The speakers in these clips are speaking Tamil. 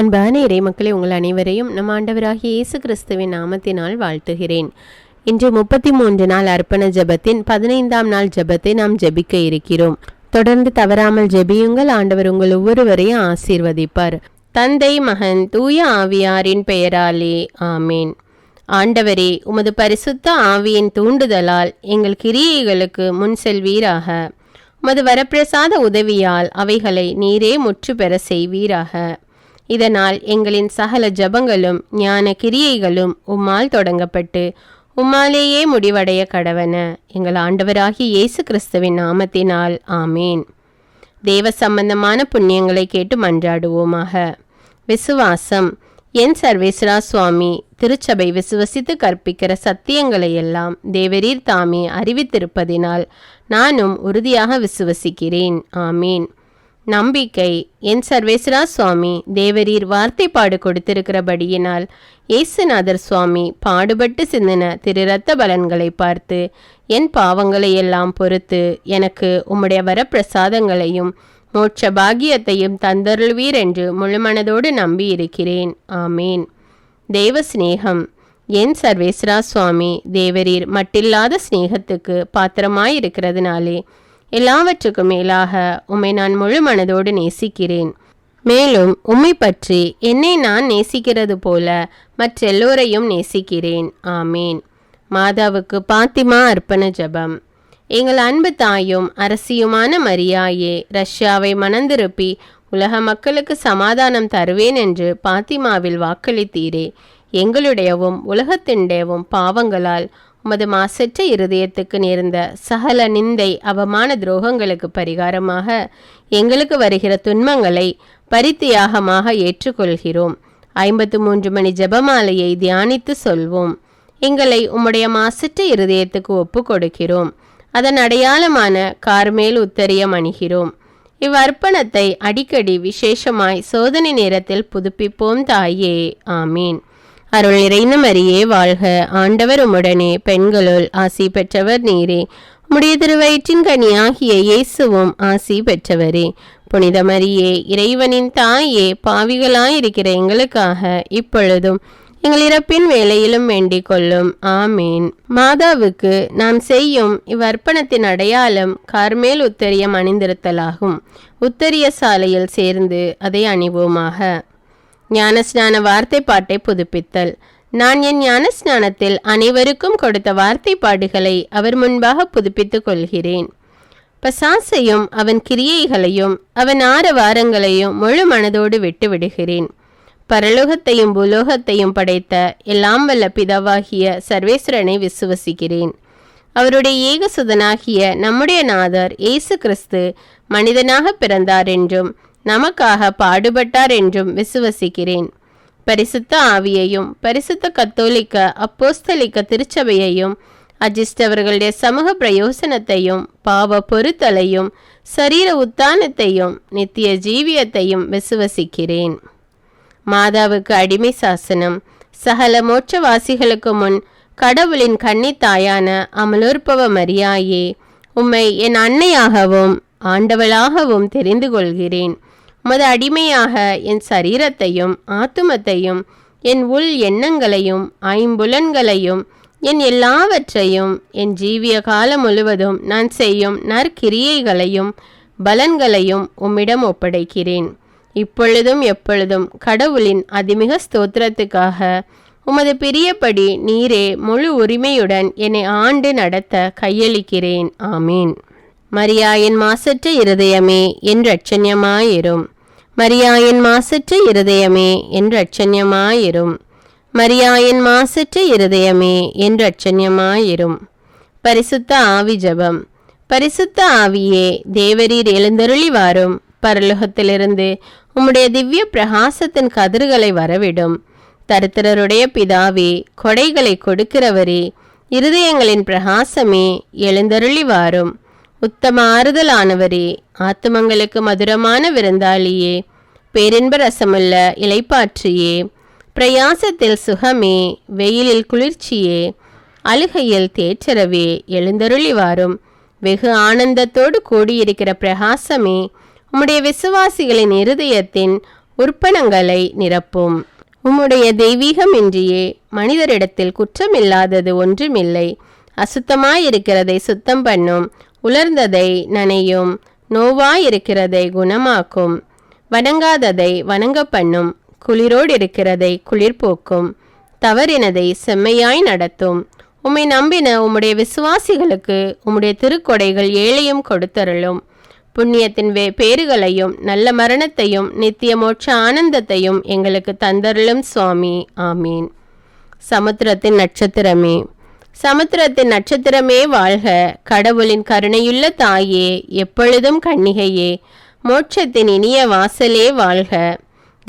அன்பான இறை மக்களை உங்கள் அனைவரையும் நம் ஆண்டவராகிய இயேசு கிறிஸ்துவின் நாமத்தினால் வாழ்த்துகிறேன். இன்று முப்பத்தி மூன்று நாள் அர்ப்பண ஜெபத்தின் பதினைந்தாம் நாள் ஜெபத்தை நாம் ஜெபிக்க இருக்கிறோம். தொடர்ந்து தவறாமல் ஜெபியுங்கள் ஆண்டவர் உங்கள் ஒவ்வொருவரையும் ஆசீர்வதிப்பார். தந்தை மகன் தூய ஆவியாரின் பெயராலே ஆமேன். ஆண்டவரே உமது பரிசுத்த ஆவியின் தூண்டுதலால் எங்கள் கிரியைகளுக்கு முன் செல்வீராக. உமது வரப்பிரசாத உதவியால் அவைகளை நீரே முற்று பெற செய்வீராக. இதனால் எங்களின் சகல ஜபங்களும் ஞான கிரியைகளும் உம்மால் தொடங்கப்பட்டு உம்மாலேயே முடிவடைய கடவன. எங்கள் ஆண்டவராகிய இயேசு கிறிஸ்துவின் நாமத்தினால் ஆமேன். தேவ சம்பந்தமான புண்ணியங்களை கேட்டு மன்றாடுவோமாக. விசுவாசம். என் சர்வேஸ்வரா சுவாமி திருச்சபை விசுவசித்து கற்பிக்கிற சத்தியங்களை எல்லாம் தேவரீர் தாமே அறிவித்திருப்பதினால் நானும் உறுதியாக விசுவசிக்கிறேன். ஆமீன். நம்பிக்கை. என் சர்வேஸ்வரா சுவாமி தேவரீர் வார்த்தைப்பாடு கொடுத்திருக்கிறபடியினால் இயேசுநாதர் சுவாமி பாடுபட்டு சிந்தின திரு ரத்த பலன்களை பார்த்து என் பாவங்களை எல்லாம் பொறுத்து எனக்கு உம்முடைய வரப்பிரசாதங்களையும் மோட்ச பாகியத்தையும் தந்தருள்வீர் என்று முழுமனதோடு நம்பியிருக்கிறேன். ஆமேன். தெய்வ சிநேகம் என் சர்வேஸ்வரா சுவாமி தேவரீர் மட்டில்லாத சிநேகத்துக்கு பாத்திரமாயிருக்கிறதுனாலே எல்லாவற்றுக்கும் மேலாக உம்மை நான் முழு மனதோடு நேசிக்கிறேன். மேலும் உம்மை பற்றி என்னை நான் நேசிக்கிறது போல மற்றெல்லோரையும் நேசிக்கிறேன். ஆமேன். மாதாவுக்கு பாத்திமா அர்ப்பண ஜபம். எங்கள் அன்பு தாயும் அரசியுமான மரியாயே ரஷ்யாவை மணந்திருப்பி உலக மக்களுக்கு சமாதானம் தருவேன் என்று பாத்திமாவில் வாக்களித்தீரே. எங்களுடையவும் உலகத்தினுடையவும் பாவங்களால் உமது மாசற்ற இருதயத்துக்கு நேர்ந்த சகல நிந்தை அவமான துரோகங்களுக்கு பரிகாரமாக எங்களுக்கு வருகிற துன்பங்களை பரித்தியாகமாக ஏற்றுக்கொள்கிறோம். ஐம்பத்து மூன்று மணி ஜெபமாலையை தியானித்து சொல்வோம். எங்களை உம்முடைய மாசற்ற இருதயத்துக்கு ஒப்பு கொடுக்கிறோம் அதன் அடையாளமான கார்மேல் உத்தரியம் அணிகிறோம். இவ்வர்ப்பணத்தை அடிக்கடி விசேஷமாய் சோதனை நேரத்தில் புதுப்பிப்போம் தாயே. ஆமீன். அருள் நிறைந்த மரியே வாழ்க. ஆண்டவர் உம்முடனே பெண்களுள் ஆசி பெற்றவர் நீரே. உம்முடைய திருவயிற்றின் கனியாகிய இயேசுவும் ஆசி பெற்றவரே. புனித மரியே இறைவனின் தாயே பாவிகளாயிருக்கிற எங்களுக்காக இப்பொழுதும் எங்கள் இறப்பின் வேலையிலும் வேண்டிக் கொள்ளும். ஆமீன். மாதாவுக்கு நாம் செய்யும் இவ்வர்ப்பணத்தின் அடையாளம் கார்மேல் உத்தரியம் அணிந்திருத்தலாகும் உத்தரிய சாலையில் சேர்ந்து அதை அணிவோமாக. ஞானஸ்நான வார்த்தை பாட்டை புதுப்பித்தல். நான் என் ஞானஸ்நானத்தில் அனைவருக்கும் கொடுத்த வார்த்தை பாடுகளை அவர் முன்பாக புதுப்பித்துக் கொள்கிறேன். பசாசையும் அவன் கிரியைகளையும் அவன் ஆரவாரங்களையும் முழு மனதோடு விட்டு விடுகிறேன் பரலோகத்தையும் பூலோகத்தையும் படைத்த எல்லாம் வல்ல பிதாவாகிய சர்வேஸ்வரனை விசுவசிக்கிறேன். அவருடைய ஏகசுதனாகிய நம்முடைய நாதர் இயேசு கிறிஸ்து மனிதனாக பிறந்தார் என்றும் நமக்காக பாடுபட்டார் என்றும் விசுவசிக்கிறேன். பரிசுத்த ஆவியையும் பரிசுத்த கத்தோலிக்க அப்போஸ்தலிக்க திருச்சபையையும் அஜிஸ்டவர்களுடைய சமூக பிரயோசனத்தையும் பாவ பொறுத்தலையும் சரீர உத்தானத்தையும் நித்திய ஜீவியத்தையும் விசுவசிக்கிறேன். மாதாவுக்கு அடிமை சாசனம் சகல மோட்சவாசிகளுக்கு முன் கடவுளின் கன்னித்தாயான அமலோற்பவ மரியாயே உம்மை என் அன்னையாகவும் ஆண்டவளாகவும் தெரிந்து கொள்கிறேன். உமது அடிமையாக என் சரீரத்தையும் ஆத்துமத்தையும் என் உள் எண்ணங்களையும் ஐம்புலன்களையும் என் எல்லாவற்றையும் என் ஜீவிய காலம் முழுவதும் நான் செய்யும் நற்கிரியைகளையும் பலன்களையும் உம்மிடம் ஒப்படைக்கிறேன். இப்பொழுதும் எப்பொழுதும் கடவுளின் அதிமிக ஸ்தோத்திரத்துக்காக உமது பிரியப்படி நீரே முழு உரிமையுடன் என்னை ஆண்டு நடத்த கையளிக்கிறேன். ஆமீன். மரியாயின் மாசற்ற இருதயமே என் ரட்சண்யமாயிரும் மரியாயின் மாசற்ற இருதயமே என் ரட்சண்யமாயிரும் மரியாயின் மாசற்ற இருதயமே என் ரட்சண்யமாயிரும் பரிசுத்த ஆவி ஜபம். பரிசுத்த ஆவியே தேவரீர் எழுந்தருளி வாரும் பரலோகத்திலிருந்து உம்முடைய திவ்ய பிரகாசத்தின் கதிர்களை வரவிடும். தருத்திரருடைய பிதாவே கொடைகளை கொடுக்கிறவரே இருதயங்களின் பிரகாசமே எழுந்தருளி வாரும் உத்தம ஆறுதலானவரே ஆத்துமங்களுக்கு மதுரமான விருந்தாளியே பேரின்ப ரசமுள்ள இலைப்பாற்றியே பிரயாசத்தில் சுகமே வெயிலில் குளிர்ச்சியே அழுகையில் தேற்றரவே எழுந்தருளி வாரும் வெகு ஆனந்தத்தோடு கூடியிருக்கிற பிரகாசமே உம்முடைய விசுவாசிகளின் இருதயத்தின் உற்பனங்களை நிரப்பும். உம்முடைய தெய்வீகமின்றியே மனிதரிடத்தில் குற்றமில்லாதது ஒன்றுமில்லை. அசுத்தமாயிருக்கிறதை சுத்தம் பண்ணும். உலர்ந்ததை நனையும் நோவாயிருக்கிறதை குணமாக்கும். வணங்காததை வணங்க பண்ணும் குளிரோடு இருக்கிறதை குளிர்போக்கும். தவறினதை செம்மையாய் நடத்தும். உம்மை நம்பின உம்முடைய விசுவாசிகளுக்கு உம்முடைய திருக்கொடைகள் ஏழையும் கொடுத்தருளும். புண்ணியத்தின் வே பேறுகளையும் நல்ல மரணத்தையும் நித்திய மோட்ச ஆனந்தத்தையும் எங்களுக்கு தந்தருளும் சுவாமி. ஆமீன். சமுத்திரத்தின் நட்சத்திரமே. சமுத்திரத்தின் நட்சத்திரமே வாழ்க. கடவுளின் கருணையுள்ள தாயே எப்பொழுதும் கண்ணிகையே மோட்சத்தின் இனிய வாசலே வாழ்க.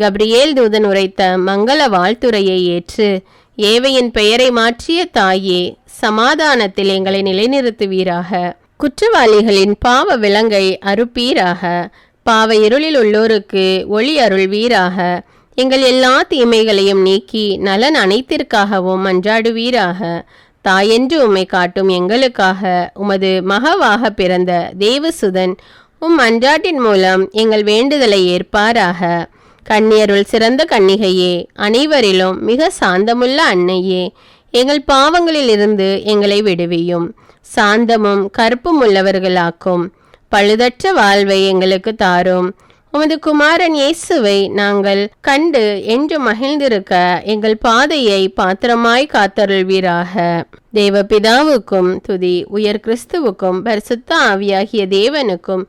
கப்ரியேல் தூதன் உரைத்த மங்கள வாழ்த்துறையை ஏற்று ஏவையின் பெயரை மாற்றிய தாயே சமாதானத்தில் எங்களை நிலைநிறுத்துவீராக. குற்றவாளிகளின் பாவ விலங்கை அறுப்பீராக. பாவ இருளில் உள்ளோருக்கு ஒளி அருள்வீராக. எங்கள் எல்லா தீமைகளையும் நீக்கி நலன் அனைத்திற்காகவும் மன்றாடுவீராக தாயென்று உம்மை காட்டும் எங்களுக்காக உமது மகவாக பிறந்த தேவசுதன் உம் அன்றாட்டின் மூலம் எங்கள் வேண்டுதலை ஏற்பாராக. கண்ணியருள் சிறந்த கன்னிகையே அனைவரிலும் மிக சாந்தமுள்ள அன்னையே எங்கள் பாவங்களிலிருந்து எங்களை விடுவியும். சாந்தமும் கற்பும் உள்ளவர்களாக்கும். பழுதற்ற வாழ்வை எங்களுக்கு தாரும். உமது குமாரன் இயேசுவை நாங்கள் கண்டு என்று மகிழ்ந்திருக்க எங்கள் பாதையை பாத்திரமாய் காத்தருள்வீராக. தேவ பிதாவுக்கும் துதி உயர் கிறிஸ்துவுக்கும் பரிசுத்த ஆவியாகிய தேவனுக்கும்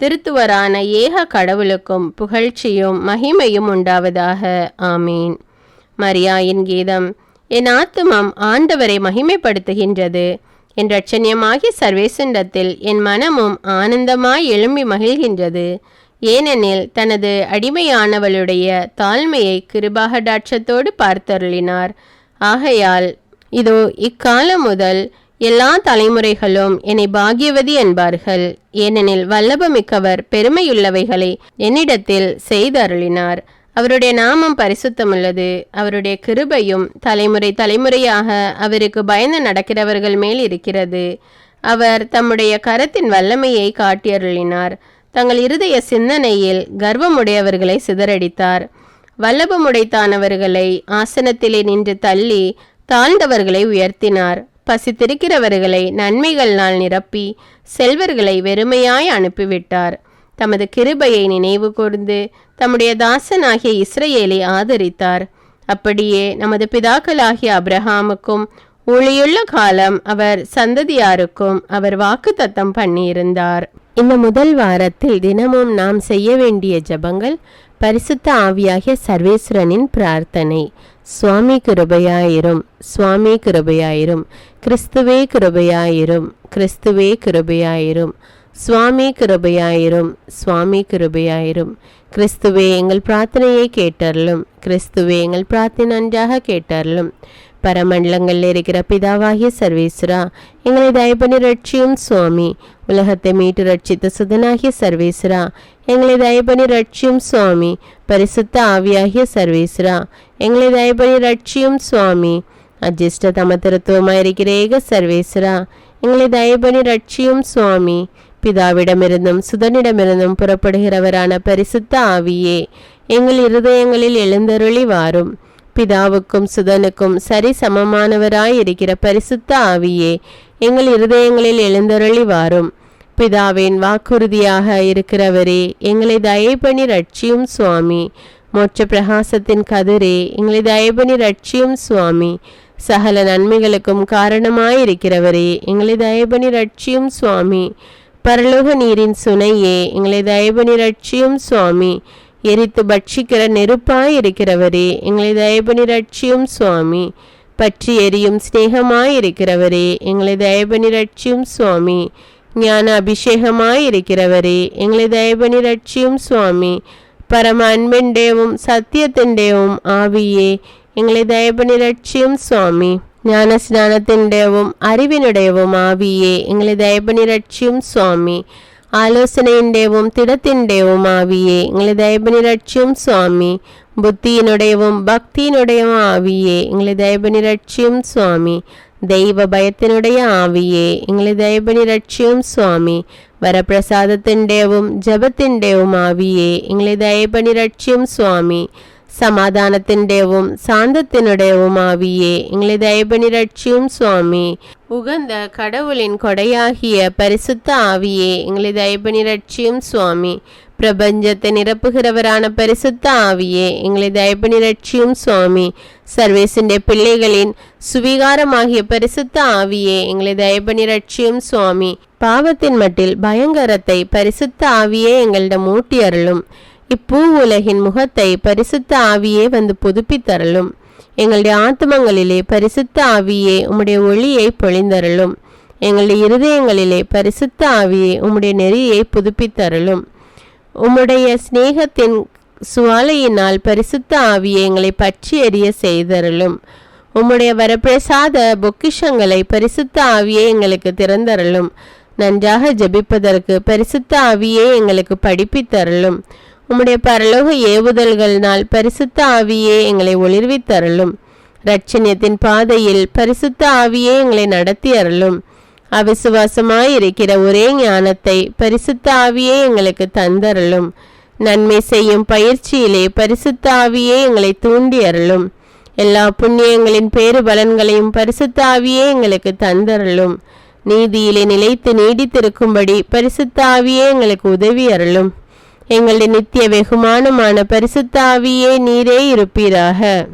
திருத்துவரான ஏக கடவுளுக்கும் புகழ்ச்சியும் மகிமையும் உண்டாவதாக. ஆமீன். மரியாயின் கீதம் என் ஆத்துமம் ஆண்டவரை மகிமைப்படுத்துகின்றது. என் ரட்சணியமாகிய சர்வேசுண்டத்தில் என் மனமும் ஆனந்தமாய் எழும்பி மகிழ்கின்றது. ஏனெனில் தனது அடிமையானவளுடைய தாழ்மையை கிருபாகடாட்சத்தோடு பார்த்தருளினார். ஆகையால் இதோ இக்காலம் முதல் எல்லா தலைமுறைகளும் என்னை பாகியவதி என்பார்கள். ஏனெனில் வல்லபமிக்கவர் பெருமையுள்ளவைகளை என்னிடத்தில் செய்தருளினார். அவருடைய நாமம் பரிசுத்தமுள்ளது. அவருடைய கிருபையும் தலைமுறை தலைமுறையாக அவருக்கு பயந்து நடக்கிறவர்கள் மேல் இருக்கிறது. அவர் தம்முடைய கரத்தின் வல்லமையை காட்டியருளினார். தங்கள் இருதய சிந்தனையில் கர்வமுடையவர்களை சிதறடித்தார். வல்லபமுடைத்தானவர்களை ஆசனத்திலே நின்று தள்ளி தாழ்ந்தவர்களை உயர்த்தினார். பசித்திருக்கிறவர்களை நன்மைகள்னால் நிரப்பி செல்வர்களை வெறுமையாய் அனுப்பிவிட்டார். தமது கிருபையை நினைவு கூர்ந்து தம்முடைய தாசனாகிய இஸ்ரேலை ஆதரித்தார். அப்படியே நமது பிதாக்களாகிய அப்ரஹாமுக்கும் ஒளியுள்ள காலம் அவர் சந்ததியாருக்கும் அவர் வாக்குத்தத்தம் பண்ணியிருந்தார். இந்த முதல் வாரத்தில் தினமும் நாம் செய்ய வேண்டிய ஜபங்கள் பரிசுத்த ஆவியாகிய சர்வேஸ்வரனின் பிரார்த்தனை. சுவாமி கிருபையாயிரும் சுவாமி கிருபையாயிரும் கிறிஸ்துவே கிருபையாயிரும் கிறிஸ்துவே கிருபையாயிரும் சுவாமி கிருபையாயிரும் சுவாமி கிருபையாயிரும். கிறிஸ்துவே எங்கள் பிரார்த்தனையை கேட்டருளும் கிறிஸ்துவே எங்கள் பிரார்த்தனை நன்றாக கேட்டருளும். பரமண்டலங்களில் இருக்கிற பிதாவாகிய சர்வேஸ்வரா எங்களை தயப்பண்ணி ரட்சியும் சுவாமி. உலகத்தை மீட்டு ரட்சித்த சுதனாகிய சர்வேஸ்வரா எங்களை தயப்பண்ணி ரட்சியும் சுவாமி. பரிசுத்த ஆவியாகிய சர்வேஸ்வரா எங்களை தயப்பண்ணி ரட்சியும் சுவாமி. அஜிஷ்ட தமத்திருத்துவமாயிருக்கிற ஏக சர்வேஸ்வரா எங்களை தயப்பண்ணி ரட்சியும் சுவாமி. பிதாவிடமிருந்தும் சுதனிடமிருந்தும் புறப்படுகிறவரான பரிசுத்த ஆவியே எங்கள் இருதயங்களில் எழுந்தருளி வாரும் பிதாவுக்கும் சுதனுக்கும் சரி சமமானவராய் இருக்கிற பரிசுத்த ஆவியே எங்கள் இருதயங்களில் எழுந்தருளி வாரும் பிதாவின் வாக்குறுதியாக இருக்கிறவரே எங்களை தயபணி ரட்சியும் சுவாமி. மோட்ச பிரகாசத்தின் கதிரே எங்களை தயபணி ரட்சியும் சுவாமி. சகல நன்மைகளுக்கும் காரணமாயிருக்கிறவரே எங்களை தயபணி ரட்சியும் சுவாமி. பரலோக நீரின் சுனையே எங்களை தயபணி ரட்சியும் சுவாமி. எரித்து பட்சிக்கிற நெருப்பாய் இருக்கிறவரே எங்களை தயபணி ரட்சியும் சுவாமி. பற்றி எரியும் ஸ்நேகமாய் இருக்கிறவரே எங்களை தயபணி ரட்சியும் சுவாமி. ஞான அபிஷேகமாய் இருக்கிறவரே எங்களை தயபணி ரட்சியும் சுவாமி. പരമ അൻപിൻ്റെയും സത്യത്തിൻ്റെയും ആവിയെ എങ്ങളെ ദയപണി രക്ഷ്യം സ്വാമി ജ്ഞാനസ്നാനത്തിൻ്റെയും അറിവിനുടേയും ആവിയെ എങ്ങളെ ദയപണി രക്ഷ്യം സ്വാമി ആലോചനയുടെയും തിടത്തിൻ്റെയും ആവിയെ നിങ്ങളെ ദയപനിരക്ഷ്യം സ്വാമി ബുദ്ധിയിനുടെയും ഭക്തിയിനുടെയും ആവിയെ നിങ്ങളെ ദയപനിരക്ഷ്യം സ്വാമി ദൈവഭയത്തിനുടയ ആവിയെ നിങ്ങളെ ദയപനിരക്ഷ്യം സ്വാമി വരപ്രസാദത്തിൻ്റെയും ജപത്തിൻ്റെയും ആവിയെ നിങ്ങളെ ദയപനിരക്ഷ്യം സ്വാമി சமாதானத்தின்டேவும் சாந்தத்தினுடையவும் ஆவியே எங்களை தயபணி ரட்சியும் சுவாமி உகந்த கடவுளின் கொடையாகிய பரிசுத்த ஆவியே எங்களை தயபணி ரட்சியும் சுவாமி பிரபஞ்சத்தை நிரப்புகிறவரான பரிசுத்த ஆவியே எங்களை தயபணி ரட்சியும் சுவாமி சர்வேசிന്റെ பிள்ளைகளின் சுவிகாரமாகிய பரிசுத்த ஆவியே எங்களை தயபணி ரட்சியும் சுவாமி பாவத்தின் மட்டில் பயங்கரத்தை பரிசுத்த ஆவியே எங்களிடம் மூட்டி அருளும் இப்பூ உலகின் முகத்தை பரிசுத்த ஆவியே வந்து புதுப்பித்தரலும் எங்களுடைய ஆத்மங்களிலே பரிசுத்த ஆவியே உம்முடைய ஒளியை பொழிந்தரலும் எங்களுடைய இருதயங்களிலே பரிசுத்த ஆவியே உம்முடைய நெறியை புதுப்பித்தரலும் உம்முடைய சிநேகத்தின் சுவாலையினால் பரிசுத்த ஆவியை எங்களை பற்றி எறிய செய்தரலும் உம்முடைய வரப்பிரசாத பொக்கிஷங்களை பரிசுத்த ஆவியே எங்களுக்கு திறந்தரலும் நன்றாக ஜெபிப்பதற்கு பரிசுத்த ஆவியே எங்களுக்கு படிப்பித்தரலும் உம்முடைய பரலோக ஏவுதல்களினால் பரிசுத்த ஆவியே எங்களை ஒளிர்வித்தருளும். ரட்சணியத்தின் பாதையில் பரிசுத்த ஆவியே எங்களை நடத்தி அருளும் அவிசுவாசமாய் இருக்கிற ஒரே ஞானத்தை பரிசுத்த ஆவியே எங்களுக்கு தந்தருளும். நன்மை செய்யும் பயிற்சியிலே பரிசுத்த ஆவியே எங்களை தூண்டி அருளும் எல்லா புண்ணியங்களின் பேறு பலன்களையும் பரிசுத்த ஆவியே எங்களுக்கு தந்தருளும். நீதியிலே நிலைத்து நீடித்திருக்கும்படி பரிசுத்த ஆவியே எங்களுக்கு உதவி அருளும் எங்களுடைய நித்திய வெகுமானமான பரிசுத்தாவியே நீரே இருப்பீராக.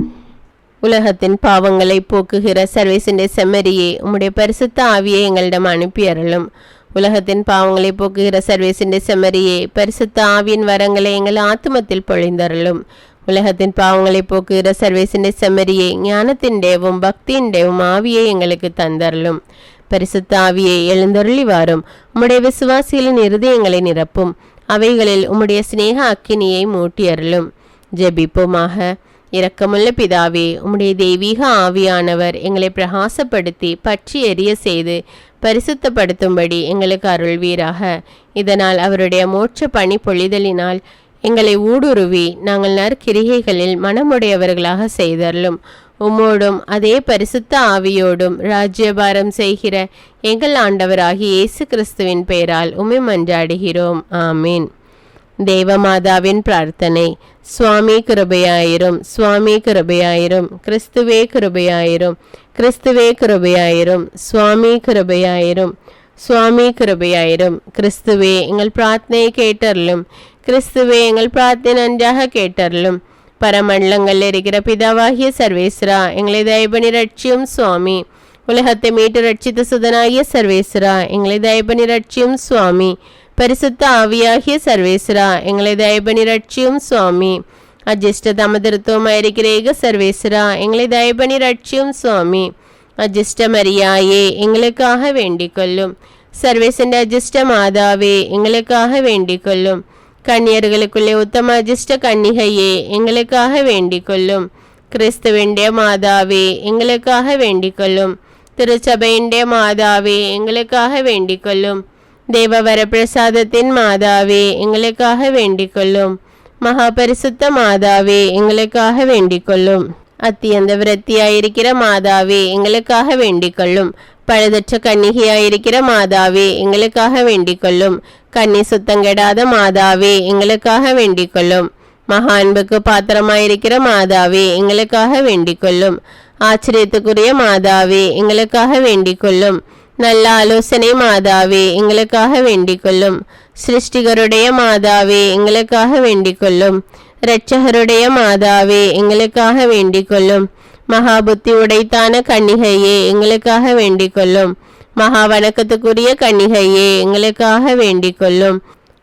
உலகத்தின் பாவங்களை போக்குகிற சர்வேசுண்டே செம்மரியே உம்முடைய பரிசுத்த ஆவியை எங்களிடம் அனுப்பி அருளும். உலகத்தின் பாவங்களை போக்குகிற சர்வேசுண்டே செம்மரியே பரிசுத்த ஆவியின் வரங்களை எங்கள் ஆத்மத்தில் பொழிந்தருளும். உலகத்தின் பாவங்களை போக்குகிற சர்வேசுண்டே செம்மரியே ஞானத்தின்டேவும் பக்தியின்டேவும் ஆவியை எங்களுக்கு தந்தருளும். பரிசுத்த ஆவியை எழுந்தருளி வாரும் உம்முடைய விசுவாசிகளின் இருதயங்களை நிரப்பும். அவைகளில் உம்முடைய சிநேக அக்கினியை மூட்டி அருளும் ஜெபிப்போமாக. இரக்கமுள்ள பிதாவே உம்முடைய தெய்வீக ஆவியானவர் எங்களை பிரகாசப்படுத்தி பற்றி எரிய செய்து பரிசுத்தப்படுத்தும்படி எங்களுக்கு அருள்வீராக. இதனால் அவருடைய மோட்ச பணி பொழிதலினால் எங்களை ஊடுருவி நாங்கள் நற்கிரிகைகளில் மனமுடையவர்களாக செய்தருளும். உம்மோடும் அதே பரிசுத்த ஆவியோடும் ராஜ்யபாரம் செய்கிற எங்கள் ஆண்டவராகி இயேசு கிறிஸ்துவின் பெயரால் உமை மன்றாடுகிறோம். ஆமீன். தேவமாதாவின் பிரார்த்தனை சுவாமி கிருபையாயிரும் சுவாமி கிருபையாயிரும் கிறிஸ்துவே கிருபையாயிரும் கிறிஸ்துவே கிருபையாயிரும் சுவாமி கிருபையாயிரும் சுவாமி கிருபையாயிரும் கிறிஸ்துவே எங்கள் பிரார்த்தனை கேட்டருளும் கிறிஸ்துவே எங்கள் பிரார்த்தனை நன்றாக கேட்டருளும் பரமண்டலங்களில் இருக்கிற பிதாவாகிய சர்வேஸ்வரா எங்களை தயபணி ரட்சியும் சுவாமி உலகத்தை மீட்டு ரட்சித்த சுதனாகிய சர்வேஸ்வரா எங்களை தயபணி ரட்சியும் சுவாமி பரிசுத்த ஆவியாகிய சர்வேஸ்வரா எங்களை தயபணி ரட்சியும் சுவாமி அஜிஷ்ட தமதிருத்துவமாயிருக்கிற ஏக சர்வேஸ்வரா எங்களை தயபணி ரட்சியும் சுவாமி அஜிஷ்ட மரியாயே எங்களுக்காக வேண்டிக் கொள்ளும் சர்வேசന്റെ அஜிஷ்ட மாதாவே எங்களுக்காக வேண்டிக் கொள்ளும் கன்னியர்களுக்குள்ளே உத்தம அஜிஷ்ட கன்னிகையே எங்களுக்காக வேண்டிக் கொள்ளும் கிறிஸ்துவிண்டே மாதாவே எங்களுக்காக வேண்டிக் கொள்ளும் திருச்சபையிண்டே மாதாவே எங்களுக்காக வேண்டிக் கொள்ளும் தேவவர பிரசாதத்தின் மாதாவே எங்களுக்காக வேண்டிக் கொள்ளும் மகாபரிசுத்த மாதாவே எங்களுக்காக வேண்டிக் அத்தியந்த விரத்தியாயிருக்கிற மாதாவே எங்களுக்காக வேண்டிக் பழுதற்ற கன்னிகையாயிருக்கிற மாதாவே எங்களுக்காக வேண்டிக் கொள்ளும் கன்னி சுத்தங்கெடாத மாதாவே எங்களுக்காக வேண்டிக் கொள்ளும் மகா அன்புக்கு பாத்திரமாயிருக்கிற மாதாவே எங்களுக்காக வேண்டிக் கொள்ளும் ஆச்சரியத்துக்குரிய மாதாவே எங்களுக்காக வேண்டிக் கொள்ளும் நல்ல ஆலோசனை மாதாவே எங்களுக்காக வேண்டிக் கொள்ளும் சிருஷ்டிகருடைய மாதாவே எங்களுக்காக வேண்டிக் கொள்ளும் இரட்சகருடைய மாதாவே எங்களுக்காக வேண்டிக் கொள்ளும் மகாபுத்தி உடைத்தான கன்னிகையே எங்களுக்காக வேண்டிக் கொள்ளும் மகா வணக்கத்துக்குரிய கன்னிகையே எங்களுக்காக வேண்டிக் கொள்ளும்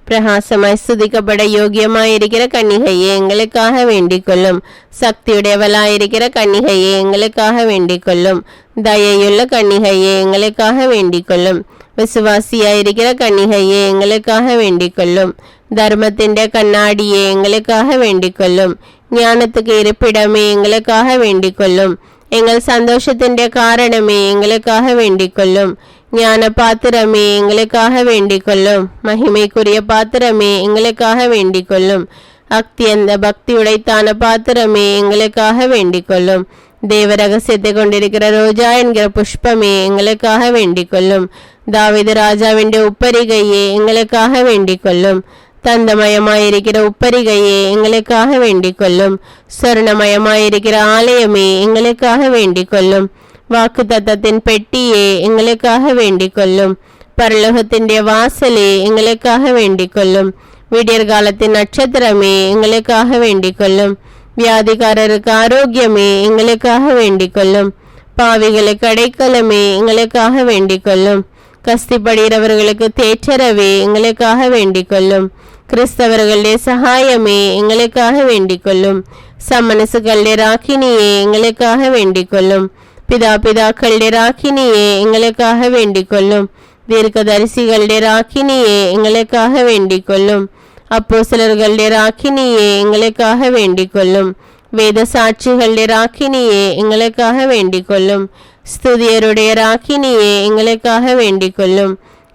பிரகாசமாய் சுதிக்கப்பட யோகியமாயிருக்கிற கன்னிகையே எங்களுக்காக வேண்டிக் கொள்ளும் சக்தியுடையவளாயிருக்கிற கன்னிகையே எங்களுக்காக வேண்டிக் கொள்ளும் தயையுள்ள கன்னிகையே எங்களுக்காக வேண்டிக் கொள்ளும் விசுவாசியாயிருக்கிற கன்னிகையே எங்களுக்காக வேண்டிக் கொள்ளும் தர்மத்திൻ്റെ கண்ணாடியே எங்களுக்காக வேண்டிக் கொள்ளும் ஞானத்துக்கு இருப்பிடமே எங்களுக்காக வேண்டிக் கொள்ளும் எங்கள் சந்தோஷத்திൻ്റെ காரணமே எங்களுக்காக வேண்டிக் கொள்ளும் ஞான பாத்திரமே எங்களுக்காக வேண்டிக் கொள்ளும் மகிமைக்குரிய பாத்திரமே எங்களுக்காக வேண்டிக் கொள்ளும் அத்தியந்த பக்தி உடைத்தான பாத்திரமே எங்களுக்காக வேண்டிக் கொள்ளும் தேவ ரகசியத்தை கொண்டிருக்கிற ரோஜா என்கிற புஷ்பமே எங்களுக்காக வேண்டிக் கொள்ளும் தாவித ராஜாவின் உப்பரிகையே எங்களுக்காக வேண்டிக் கொள்ளும் தந்தமயமாயிருக்கிற உப்பரிகையே எங்களுக்காக வேண்டிக் கொள்ளும் சொர்ணமயமாயிருக்கிற ஆலயமே எங்களுக்காக வேண்டிக் கொள்ளும் வாக்கு தத்தத்தின் பெட்டியே எங்களுக்காக வேண்டிக் கொள்ளும் பரலோகத்திൻ്റെ வாசலே எங்களுக்காக வேண்டிக் கொள்ளும் விடியற்காலத்தின் நட்சத்திரமே எங்களுக்காக வேண்டிக் கொள்ளும் வியாதிக்காரருக்கு ஆரோக்கியமே எங்களுக்காக வேண்டிக் கொள்ளும் பாவிகளுக்கு அடைக்கலமே எங்களுக்காக வேண்டிக் கொள்ளும் கஸ்திப்படுகிறவர்களுக்கு தேற்றரவே எங்களுக்காக வேண்டிக் கொள்ளும் கிறிஸ்தவர்களுடைய சகாயமே எங்களுக்காக வேண்டிக் கொள்ளும் சமனசுகளுடைய ராக்கினியே எங்களுக்காக வேண்டிக் கொள்ளும் பிதா பிதாக்களுடைய ராக்கினியே எங்களுக்காக வேண்டிக் கொள்ளும் தீர்க்கதரிசிகளுடைய ராக்கினியே எங்களுக்காக வேண்டிக் கொள்ளும் அப்போ சிலர்களுடைய ராக்கினியே எங்களுக்காக வேண்டிக் கொள்ளும் வேத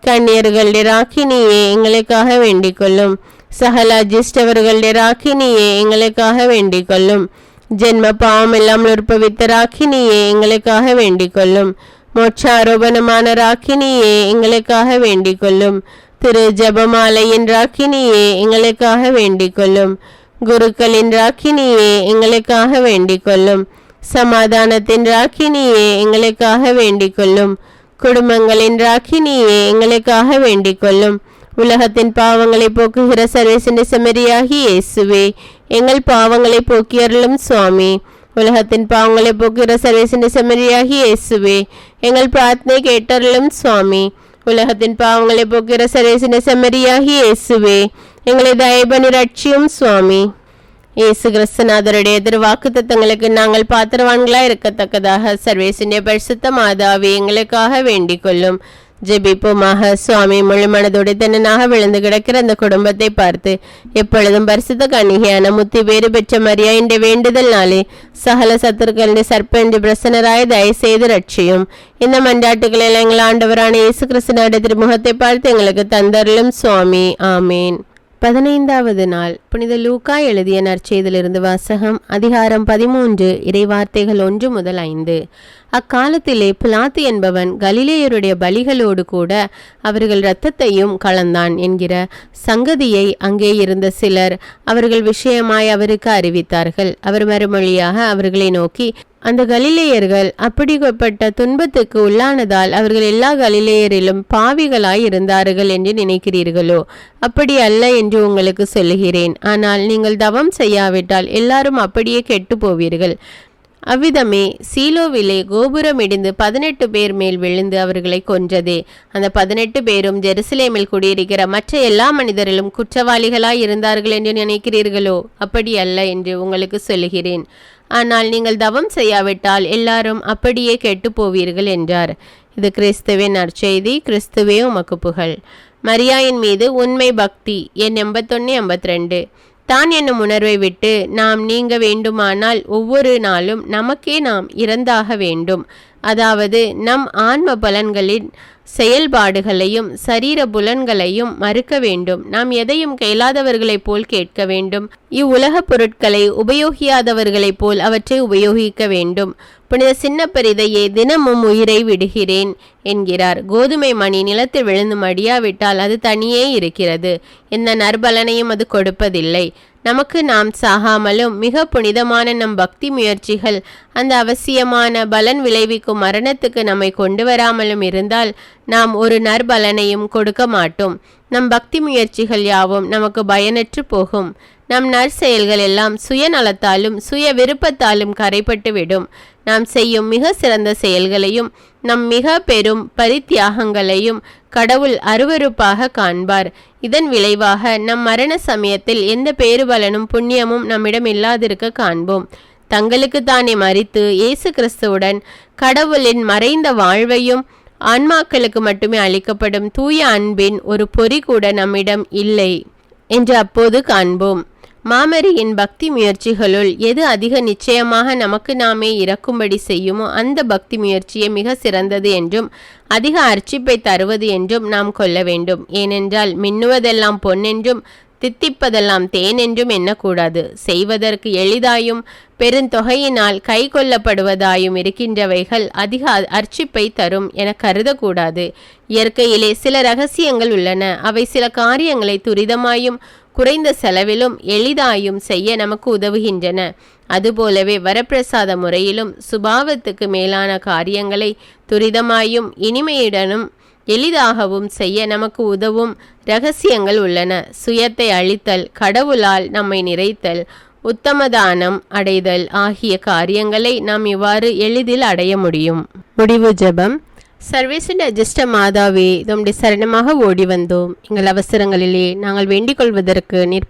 சாட்சிகளுடைய ராக்கினியே எங்களுக்காக வேண்டிக் கொள்ளும் ஸ்துதியருடைய ராக்கினியே ராக்கினியே எங்களுக்காக வேண்டிக் கொள்ளும் சகல அஜிஷ்டவர்களுடைய ராக்கினியே எங்களுக்காக வேண்டிக் கொள்ளும் ஜென்ம பாவம் இல்லாமல் உற்பவித்த ராக்கினியே எங்களுக்காக வேண்டிக் கொள்ளும் மோட்சாரோபணமான ராக்கினியே எங்களுக்காக வேண்டிக் கொள்ளும் திரு ஜபமாலையின் ராக்கினியே எங்களுக்காக வேண்டிக் கொள்ளும் குருக்களின் ராக்கினியே எங்களுக்காக வேண்டிக் கொள்ளும் சமாதானத்தின் ராக்கினியே எங்களுக்காக வேண்டிக் கொள்ளும் குடும்பங்களின் ராக்கினியே எங்களுக்காக வேண்டிக் கொள்ளும் உலகத்தின் பாவங்களை போக்குகிற சர்வேசன செமரியாகி இயேசுவே எங்கள் பாவங்களை போக்கியருளும் சுவாமி. உலகத்தின் பாவங்களை போக்குகிற சர்வேசன செமரியாகி இயேசுவே எங்கள் பிரார்த்தனை கேட்டருளும் சுவாமி. உலகத்தின் பாவங்களை போக்குகிற சர்வேசன செமரியாகி இயேசுவே எங்களை தயபனி ரட்சியும் சுவாமி. இயேசு கிறிஸ்தநாதருடைய திருவாக்கு தத்தங்களுக்கு நாங்கள் பாத்திரவான்களா இருக்கத்தக்கதாக சர்வேசிന്റെ பரிசுத்த மாதாவி எங்களுக்காக வேண்டிக் கொள்ளும் ஜெபிப்போமாக. சுவாமி முழு மனதோடு தென்னனாக விழுந்து கிடக்கிற அந்த குடும்பத்தை பார்த்து எப்பொழுதும் பரிசுத்த கன்னிகையான முத்தி பேறு பெற்ற மரியா என்ற வேண்டுதல் நாளே சகல சத்துருக்களின் சர்ப்பென்று பிரசனராய் தயவு செய்து ரட்சியும். இந்த மன்றாட்டுகளில் எங்கள் ஆண்டவரான இயேசு கிறிஸ்தனுடைய திருமுகத்தை பார்த்து எங்களுக்கு தந்தருளும் சுவாமி. ஆமேன். பதினைந்தாவது நாள். புனித லூக்கா எழுதிய நற்செய்திலிருந்து வாசகம் அதிகாரம் பதிமூன்று இறைவார்த்தைகள் ஒன்று முதல் ஐந்து. அக்காலத்திலே புலாத்து என்பவன் கலிலேயருடைய பலிகளோடு கூட அவர்கள் இரத்தத்தையும் கலந்தான் என்கிற சங்கதியை அங்கே இருந்த சிலர் அவர்கள் விஷயமாய் அவருக்கு அறிவித்தார்கள். அவர் மறுமொழியாக அவர்களை நோக்கி அந்த கலிலேயர்கள் அப்படிப்பட்ட துன்பத்துக்கு உள்ளானதால் அவர்கள் எல்லா கலிலேயரிலும் பாவிகளாய் இருந்தார்கள் என்று நினைக்கிறீர்களோ? அப்படி அல்ல என்று உங்களுக்கு சொல்லுகிறேன். ஆனால் நீங்கள் தவம் செய்யாவிட்டால் எல்லாரும் அப்படியே கெட்டு போவீர்கள் அவ்விதமே சீலோவிலே கோபுரம் இடிந்து பதினெட்டு பேர் மேல் விழுந்து அவர்களை கொன்றதே. அந்த பதினெட்டு பேரும் ஜெருசலேமில் குடியிருக்கிற மற்ற எல்லா மனிதரிலும் குற்றவாளிகளாய் இருந்தார்கள் என்று நினைக்கிறீர்களோ? அப்படி அல்ல என்று உங்களுக்கு சொல்லுகிறேன். ஆனால் நீங்கள் தவம் செய்யாவிட்டால் எல்லாரும் அப்படியே கெட்டு போவீர்கள் என்றார். இது கிறிஸ்துவின் நற்செய்தி கிறிஸ்துவே உமக்கு புகழ். மரியாயின் மீது உண்மை பக்தி என் எண்பத்தொன்னு எண்பத்தி ரெண்டு தான் என்னும் உணர்வை விட்டு நாம் நீங்க வேண்டுமானால் ஒவ்வொரு நாளும் நமக்கே நாம் இறந்தாக வேண்டும். அதாவது நம் ஆன்ம பலன்களின் செயல்பாடுகளையும் சரீர புலன்களையும் மறுக்க வேண்டும். நாம் எதையும் கையிலாதவர்களைப் போல் கேட்க வேண்டும். இவ்வுலகப் பொருட்களை உபயோகியாதவர்களைப் போல் அவற்றை உபயோகிக்க வேண்டும். புனித சின்னப்பரிதையே தினமும் உயிரை விடுகிறேன் என்கிறார். கோதுமை மணி நிலத்தில் விழுந்து மடியாவிட்டால் அது தனியே இருக்கிறது. எந்த நற்பலனையும் அது கொடுப்பதில்லை. நமக்கு நாம் சாகாமலும் மிக புனிதமான நம் பக்தி முயற்சிகள் அந்த அவசியமான பலன் விளைவிக்கும் மரணத்துக்கு நம்மை கொண்டு வராமலும் இருந்தால் நாம் ஒரு நற்பலனையும் கொடுக்க மாட்டோம். நம் பக்தி முயற்சிகள் யாவும் நமக்கு பயனற்று போகும். நம் நற்செயல்கள் எல்லாம் சுயநலத்தாலும் சுய விருப்பத்தாலும் கரைப்பட்டு விடும் நாம் செய்யும் மிக சிறந்த செயல்களையும் நம் மிக பெரும் பரித்தியாகங்களையும் கடவுள் அருவருப்பாக காண்பார். இதன் விளைவாக நம் மரண சமயத்தில் எந்த பேறுபலனும் புண்ணியமும் நம்மிடம் இல்லாதிருக்க காண்போம். தங்களுக்கு தானே மறித்து இயேசு கிறிஸ்துவுடன் கடவுளின் மறைந்த வாழ்வையும் ஆன்மாக்களுக்கு மட்டுமே அளிக்கப்படும் தூய அன்பின் ஒரு பொறி கூட நம்மிடம் இல்லை என்று அப்போது காண்போம். மாமரியின் பக்தி முயற்சிகளுள் எது அதிக நிச்சயமாக நமக்கு நாமே இறக்கும்படி செய்யுமோ அந்த பக்தி முயற்சியே மிக சிறந்தது என்றும் அதிக அர்ச்சிப்பை தருவது என்றும் நாம் கொள்ள வேண்டும். ஏனென்றால் மின்னுவதெல்லாம் பொன்னென்றும் தித்திப்பதெல்லாம் தேன் என்றும் எண்ணக்கூடாது. செய்வதற்கு எளிதாயும் பெருந்தொகையினால் கை கொள்ளப்படுவதாயும் இருக்கின்றவைகள் அதிக அர்ச்சிப்பை தரும் என கருதக்கூடாது. இயற்கையிலே சில ரகசியங்கள் உள்ளன. அவை சில காரியங்களை துரிதமாயும் குறைந்த செலவிலும் எளிதாயும் செய்ய நமக்கு உதவுகின்றன. அதுபோலவே வரப்பிரசாத முறையிலும் சுபாவத்துக்கு மேலான காரியங்களை துரிதமாயும் இனிமையுடனும் எளிதாகவும் செய்ய நமக்கு உதவும் ரகசியங்கள் உள்ளன. சுயத்தை அழித்தல் கடவுளால் நம்மை நிறைத்தல் உத்தமதானம் அடைதல் ஆகிய காரியங்களை நாம் இவ்வாறு எளிதில் அடைய முடியும். முடிவு ஜெபம். சர்வேசன் அஜிஷ்ட மாதாவே தம்முடைய சரணமாக ஓடி வந்தோம். எங்கள் அவசரங்களிலே நாங்கள் வேண்டிக் கொள்வதற்கு நீர்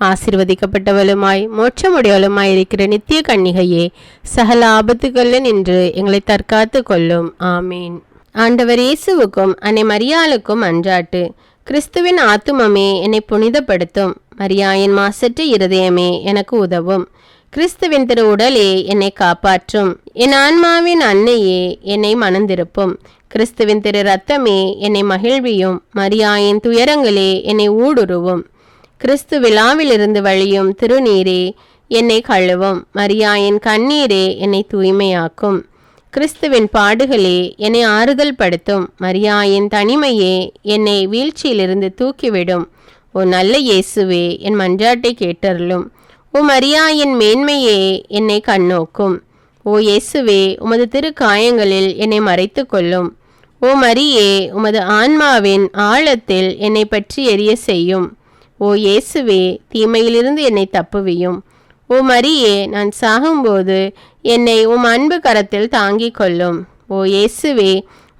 ஆசிர்வதிக்கப்பட்டவளுமாய் மோட்சமுடையவளுமாய் இருக்கிற நித்திய கன்னிகையே சகல ஆபத்துகளில் நின்று எங்களை தற்காத்து கொள்ளும். ஆமீன். ஆண்டவர் இயேசுவுக்கும் அன்னை மரியாளுக்கும் அன்றாட்டு. கிறிஸ்துவின் ஆத்துமமே என்னை புனிதப்படுத்தும். மரியாயின் மாசற்ற இருதயமே எனக்கு உதவும். கிறிஸ்துவின் திரு உடலே என்னை காப்பாற்றும். என் ஆன்மாவின் அன்னையே என்னை மணந்திருப்பும். கிறிஸ்துவின் திரு ரத்தமே என்னை மகிழ்வியும். மரியாயின் துயரங்களே என்னை ஊடுருவும். கிறிஸ்து விழாவிலிருந்து வழியும் திருநீரே என்னை கழுவும். மரியாயின் கண்ணீரே என்னை தூய்மையாக்கும். கிறிஸ்துவின் பாடுகளே என்னை ஆறுதல் படுத்தும். மரியாயின் தனிமையே என்னை வீழ்ச்சியிலிருந்து தூக்கிவிடும். ஓ நல்ல இயேசுவே என் மன்றாட்டை கேட்டருளும். ஓ மரியாயின் மேன்மையே என்னை கண்ணோக்கும். ஓ இயேசுவே உமது திரு காயங்களில் என்னை மறைத்து கொள்ளும் ஓ மரியே உமது ஆன்மாவின் ஆழத்தில் என்னை பற்றி எரிய செய்யும். ஓ இயேசுவே தீமையிலிருந்து என்னை தப்புவியும். ஓ மரியே நான் சாகும்போது என்னை உம் அன்பு கரத்தில் தாங்கிக் கொள்ளும். ஓ இயேசுவே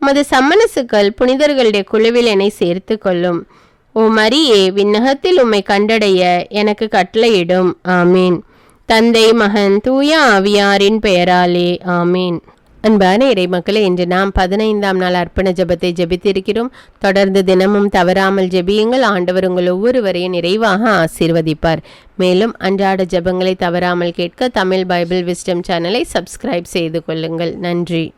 உமது சம்மனசுக்கள் புனிதர்களுடைய குழுவில் என்னை சேர்த்து கொள்ளும். ஓ மரியே விண்ணகத்தில் உம்மை கண்டடைய எனக்கு கட்டளையிடும். ஆமீன். தந்தை மகன் தூய ஆவியாரின் பெயராலே ஆமீன். அன்பான இறைமக்களே இன்று நாம் பதினைந்தாம் நாள் அர்ப்பண ஜெபத்தை ஜெபித்திருக்கிறோம். தொடர்ந்து தினமும் தவறாமல் ஜெபியுங்கள். ஆண்டவர் உங்கள் ஒவ்வொருவரையும் நிறைவாக ஆசீர்வதிப்பார். மேலும் அன்றாட ஜெபங்களை தவறாமல் கேட்க தமிழ் பைபிள் விஸ்டம் சேனலை சப்ஸ்கிரைப் செய்து கொள்ளுங்கள். நன்றி.